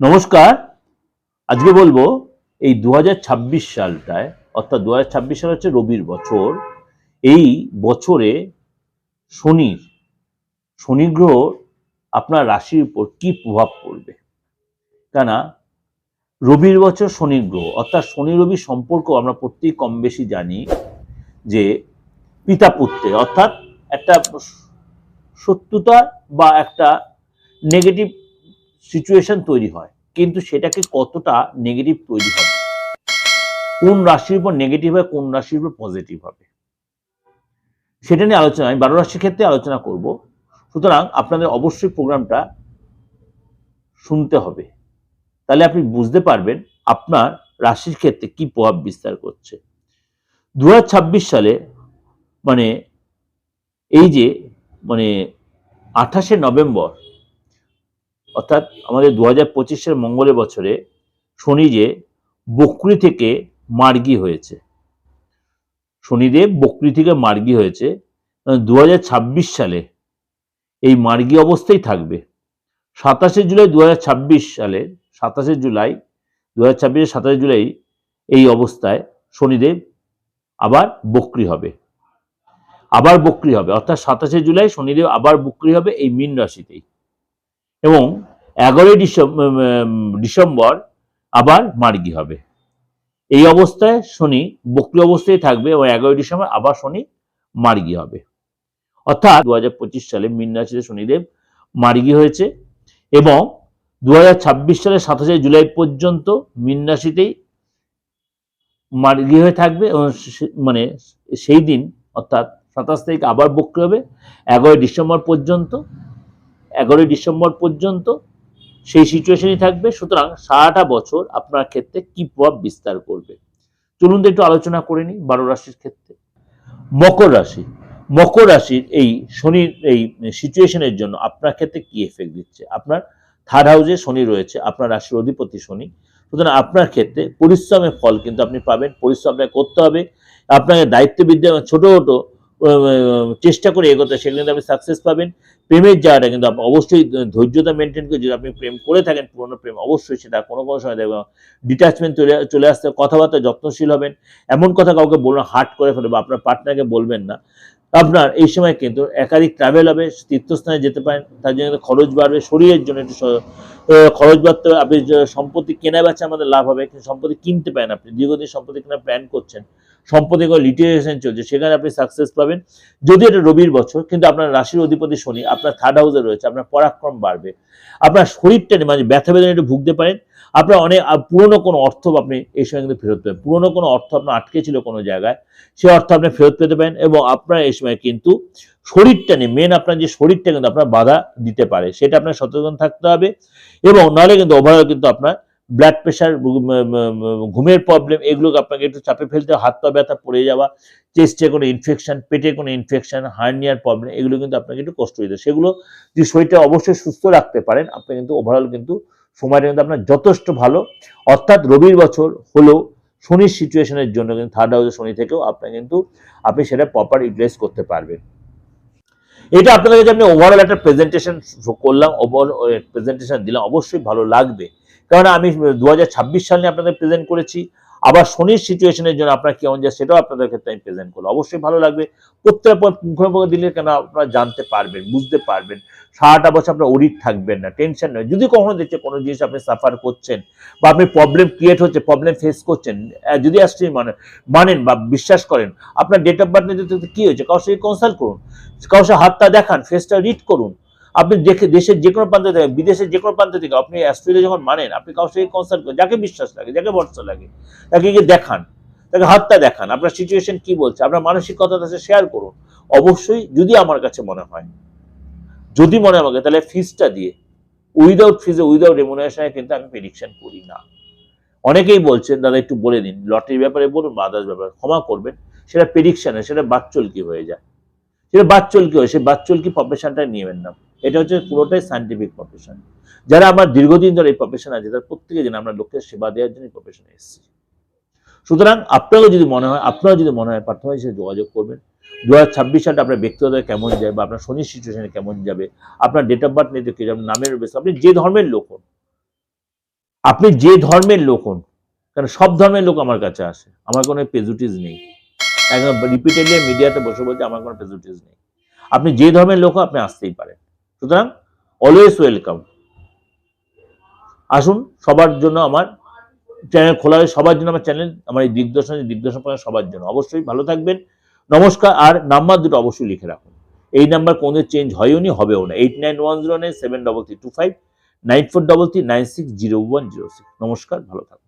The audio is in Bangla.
নমস্কার। আজকে বলব, এই দু হাজার ছাব্বিশ সালটায়, অর্থাৎ দু হাজার ছাব্বিশ সাল হচ্ছে রবির বছর, এই বছরে শনির, শনি গ্রহ আপনার রাশির উপর কি প্রভাব পড়বে? কেন রবির বছর শনি গ্রহ, অর্থাৎ শনি রবি সম্পর্ক আমরা প্রত্যেক কম বেশি জানি যে পিতা পুত্রে অর্থাৎ একটা শত্রুতা বা একটা নেগেটিভ সিচুয়েশন তৈরি হয়, কিন্তু সেটাকে কতটা নেগেটিভ তৈরি হবে? কোন রাশির উপর নেগেটিভ হয় কোন রাশির উপর পজিটিভ হবে? সেটা নিয়ে আলোচনা, আমি বারো রাশির ক্ষেত্রে আলোচনা করব। সুতরাং আপনাদের অবশ্যই প্রোগ্রামটা শুনতে হবে। তাহলে আপনি বুঝতে পারবেন আপনার রাশির ক্ষেত্রে কি প্রভাব বিস্তার করছে। দু হাজার ছাব্বিশ সালে মানে এই যে মানে আঠাশে নভেম্বর অর্থাৎ আমাদের দু হাজার পঁচিশের মঙ্গলের বছরে শনি যে বকরি থেকে মার্গী হয়েছে। শনিদেব বকরি থেকে মার্গী হয়েছে। দু হাজার ছাব্বিশ সালে এই মার্গী অবস্থায় থাকবে। সাতাশে জুলাই দু হাজার ছাব্বিশ সালে, সাতাশে জুলাই দু হাজার ছাব্বিশের সাতাশে জুলাই এই অবস্থায় শনিদেব আবার বকরি হবে। আবার বকরি হবে। অর্থাৎ সাতাশে জুলাই শনিদেব আবার বকরি হবে এই মীন রাশিতেই। এবং এগারোই ডিসেম্বর আবার মার্গি হবে। এই অবস্থায় শনি বক্রি অবস্থায় থাকবে এবং এগারোই ডিসেম্বর আবার শনি মার্গি হবে। অর্থাৎ দু সালে মীন রাশিতে শনিদেব মার্গি হয়েছে এবং দু সালের সাতাশে জুলাই পর্যন্ত মীন রাশিতেই মার্গি হয়ে থাকবে এবং মানে সেই দিন অর্থাৎ সাতাশ তারিখ আবার বক্রি হবে, এগারোই ডিসেম্বর পর্যন্ত এগারোই ডিসেম্বর পর্যন্ত সেই সিচুয়েশনই থাকবে। সুতরাং সারাটা বছর আপনার ক্ষেত্রে কি প্রভাব বিস্তার করবে? চলুন একটু আলোচনা করে নিই বারো রাশির ক্ষেত্রে। মকর রাশি, মকর রাশির এই শনির এই সিচুয়েশনের জন্য আপনার ক্ষেত্রে কি এফেক্ট দিচ্ছে? আপনার থার্ড হাউসে শনি রয়েছে, আপনার রাশির অধিপতি শনি। সুতরাং আপনার ক্ষেত্রে পরিশ্রমের ফল কিন্তু আপনি পাবেন পরিশ্রম আপনাকে করতে হবে। আপনাকে দায়িত্ববিদ্যা ছোট ছোট চেষ্টা করে এগোতে সেগুলো কিন্তু আপনি সাকসেস পাবেন। প্রেমের জায়গাটা কিন্তু অবশ্যই ধৈর্যতা মেনটেন করে যদি আপনি প্রেম করে থাকেন, পুরনো প্রেম অবশ্যই সেটা কোনো কোনো সময় দেখবেন ডিটাচমেন্ট চলে চলে আসতে, কথাবার্তা যত্নশীল হবেন। এমন কথা কাউকে বলবেন হার্ট করে ফেলবে আপনার পার্টনারকে বলবেন না। আপনার এই সময় কিন্তু একাধিক ট্রাভেল হবে, তীর্থস্থানে যেতে পারেন, তার জন্য খরচ বাড়বে, শরীরের জন্য একটু খরচ বাড়তে হবে। আপনি সম্পত্তি কেনা বেচা আমাদের লাভ হবে, কিন্তু সম্পত্তি কিনতে পারেন আপনি, দীর্ঘদিন সম্পত্তি কেনার প্ল্যান করছেন। করে লিটিগেশন চলছে, সেখানে আপনি সাকসেস পাবেন। যদি এটা রবির বছর, কিন্তু আপনার রাশির অধিপতি শনি, আপনার থার্ড হাউসে রয়েছে, আপনার পরাক্রম বাড়বে। আপনার শরীরটা মানে ব্যথা বেদনা একটু ভুগতে পারেন। আপনার অনেক পুরনো কোনো অর্থ আপনি এই সময় কিন্তু ফেরত পাবেন। পুরনো কোনো অর্থ আপনার আটকে ছিল কোনো জায়গায় সেই অর্থ আপনি ফেরত পেতে পারেন এবং আপনার এই সময় কিন্তু শরীরটা নিয়ে মেন আপনার যে শরীরটা কিন্তু আপনার বাধা দিতে পারে, সেটা আপনার সচেতন থাকতে হবে এবং নাহলে কিন্তু ওভারঅল কিন্তু আপনার ব্লাড প্রেশার ঘুমের প্রবলেম এগুলোকে আপনাকে একটু চাপে ফেলতে হাত পা ব্যথা পড়ে যাওয়া চেস্টে কোনো ইনফেকশন পেটে কোনো ইনফেকশন হার্নিয়ার প্রবলেম এগুলো কিন্তু আপনাকে একটু কষ্ট হয়ে। সেগুলো যদি শরীরটা অবশ্যই সুস্থ রাখতে পারেন, আপনি কিন্তু ওভারঅল কিন্তু সময়টা কিন্তু আপনার যথেষ্ট ভালো। অর্থাৎ রবির বছর হলেও শনির সিচুয়েশনের জন্য কিন্তু থার্ড হাউসে শনি থেকেও আপনি কিন্তু আপনি সেটা প্রপার ইউটিলাইজ করতে পারবেন। এটা আপনাদের কাছে আমি ওভারঅল একটা প্রেজেন্টেশন করলাম ওভারঅল প্রেজেন্টেশন দিলাম। অবশ্যই ভালো লাগবে। কারণ আমি দু সাল নিয়ে আপনাদের প্রেজেন্ট করেছি। আবার শনির সিচুয়েশনের জন্য আপনার কেমন যায় সেটাও আপনাদের ক্ষেত্রে আমি প্রেজেন্ট করলাম। অবশ্যই ভালো লাগবে। প্রত্যেক পর দিলে কেন আপনারা জানতে পারবেন, বুঝতে পারবেন। সারাটা বছর আপনার অডিট থাকবেন না টেনশন নয়। যদি কখনো দেখছে কোনো জিনিস আপনি সাফার করছেন বা আপনি প্রবলেম ক্রিয়েট হচ্ছে প্রবলেম ফেস করছেন যদি আসছে মানে মানেন বা বিশ্বাস করেন, আপনার ডেট অফ বার্থ নিতে কি হয়েছে, কারোর সাথে কনসাল্ট করুন। কারোর সাথে হাতটা দেখান ফেসটা রিড করুন। আপনি দেশের যে কোনো প্রান্ত থেকে বিদেশের যে কোনো প্রান্ত থেকে আপনি অ্যাস্ট্রেলিয়া যখন মানেন, আপনি কারোর সাথে কনসাল্ট করেন, যাকে বিশ্বাস লাগে, যাকে ভরসা লাগে, তাকে গিয়ে দেখান, তাকে হাতটা দেখান, আপনার সিচুয়েশন কি বলছে, আপনার মানসিকতা তার শেয়ার করুন। অবশ্যই যদি আমার কাছে মনে হয়, যদি মনে আমাকে, তাহলে ফিজটা দিয়ে উইদাউট ফিজে উইদাউট রেমুনারেশনে কিন্তু আমি প্রেডিকশন করি না। অনেকেই বলছেন, দাদা একটু বলে দিন লটারির ব্যাপারে বলুন বা আদার্স ব্যাপারে, ক্ষমা করবেন, সেটা প্রেডিকশানে সেটা বাচ্চলকি হয়ে যায়। সেটা হয়, সেই বাচ্চলকি প্রফেশনটা নিয়েবেন না। এটা হচ্ছে পুরোটাই সাইন্টিফিক প্রফেশন যারা আমার দীর্ঘদিন ধরে এই প্রফেশন আছে, তারা প্রত্যেকে জানে আমরা লোকের সেবা দেওয়ার জন্য প্রফেশনে এসেছি। সুতরাং আপনারও যদি মনে হয়, আপনারও যদি মনে হয় প্রাথমিক হিসেবে যোগাযোগ করবেন। দু হাজার ছাব্বিশ সালটা আপনার ব্যক্তিগত কেমন যাবে বা আপনার শনির সিচুয়েশনে কেমন যাবে, আপনার ডেট অফ বার্থ নিতে যাবে নামের বেশ আপনি যে ধর্মের লোক হন। আপনি যে ধর্মের লোক হন কারণ সব ধর্মের লোক আমার কাছে আসে, আমার কোনো পেজুটিস নেই। একদম রিপিটেডলি মিডিয়াতে বসে বলতে আমার কোনো পেজুটিস নেই। আপনি যে ধর্মের লোক আপনি আসতেই পারেন। সুতরাং অলওয়েজ ওয়েলকাম আসুন, সবার জন্য আমার চ্যানেল খোলা হয়ে সবার জন্য আমার চ্যানেল আমার এই দিগদর্শন দিগদর্শন পড়া সবার জন্য। অবশ্যই ভালো থাকবেন। নমস্কার, আর নাম্বার দুটো অবশ্যই লিখে রাখুন। এই নাম্বার কোনো চেঞ্জ হয়ও নি, হবেও না। Eight nine one zero nine seven double three two five nine four double three nine six zero one zero six নমস্কার, ভালো থাকুন